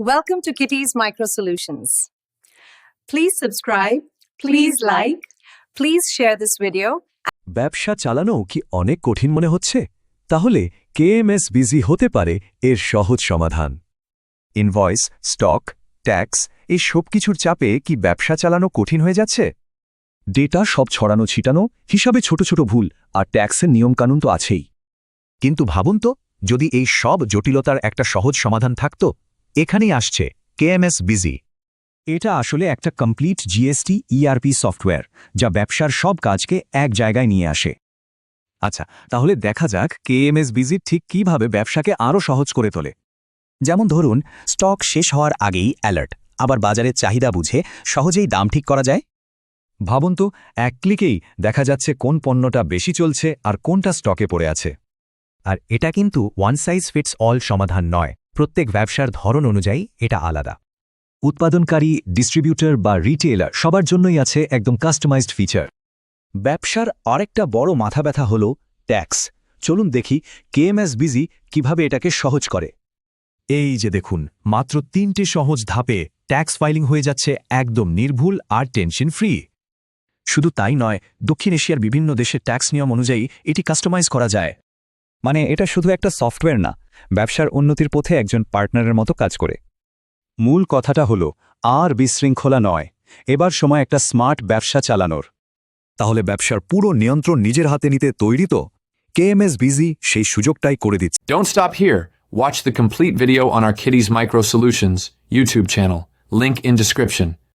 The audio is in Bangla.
Welcome to Kitty's Micro Solutions. Please subscribe, please like, please share this video. ব্যবসা চালানো কি অনেক কঠিন মনে হচ্ছে তাহলে কেএমএস বিজি হতে পারে এর সহজ সমাধান ইনভয়েস স্টক ট্যাক্স এই সব কিছুর চাপে কি ব্যবসা চালানো কঠিন হয়ে যাচ্ছে ডেটা সব ছড়ানো ছিটানো হিসাবে ছোট ছোট ভুল আর ট্যাক্সের নিয়মকানুন তো আছেই কিন্তু ভাবুন তো যদি এই সব জটিলতার একটা সহজ সমাধান থাকত এখানেই আসছে, কেএমএস বিজি। এটা আসলে একটা কমপ্লিট জিএসটি ইআরপি সফটওয়্যার, যা ব্যবসার সব কাজকে এক জায়গায় নিয়ে আসে। আচ্ছা তাহলে দেখা যাক কেএমএস বিজি ঠিক কীভাবে ব্যবসাকে আরও সহজ করে তোলে। যেমন ধরুন, স্টক শেষ হওয়ার আগেই অ্যালার্ট, আবার বাজারের চাহিদা বুঝে সহজেই দাম ঠিক করা যায়। ভাবুন তো, এক ক্লিকেই দেখা যাচ্ছে কোন পণ্যটা বেশি চলছে আর কোনটা স্টকে পড়ে আছে। আর এটা কিন্তু ওয়ান সাইজ ফিটস অল সমাধান নয়। প্রত্যেক ব্যবসার ধরন অনুযায়ী এটা আলাদা। উৎপাদনকারী ডিস্ট্রিবিউটর বা রিটেলার সবার জন্যই আছে একদম কাস্টমাইজড ফিচার ব্যবসার আরেকটা বড় মাথা ব্যথা হল ট্যাক্স চলুন দেখি কেএমএস বিজি কীভাবে এটাকে সহজ করে। এই যে দেখুন, মাত্র তিনটে সহজ ধাপে ট্যাক্স ফাইলিং হয়ে যাচ্ছে একদম নির্ভুল আর টেনশন ফ্রি শুধু তাই নয়, দক্ষিণ এশিয়ার বিভিন্ন দেশের ট্যাক্স নিয়ম অনুযায়ী এটি কাস্টমাইজ করা যায়। মানে এটা শুধু একটা সফটওয়্যার না, ব্যবসার উন্নতির পথে একজন পার্টনারের মতো কাজ করে। মূল কথাটা হল, আর বিশৃঙ্খলা নয়, এবার সময় একটা স্মার্ট ব্যবসা চালানোর। তাহলে ব্যবসার পুরো নিয়ন্ত্রণ নিজের হাতে নিতে তৈরি তো? কেএমএস বিজি সেই সুযোগটাই করে দিচ্ছে। Don't stop here. Watch the complete video on our Kitty's Micro Solutions YouTube.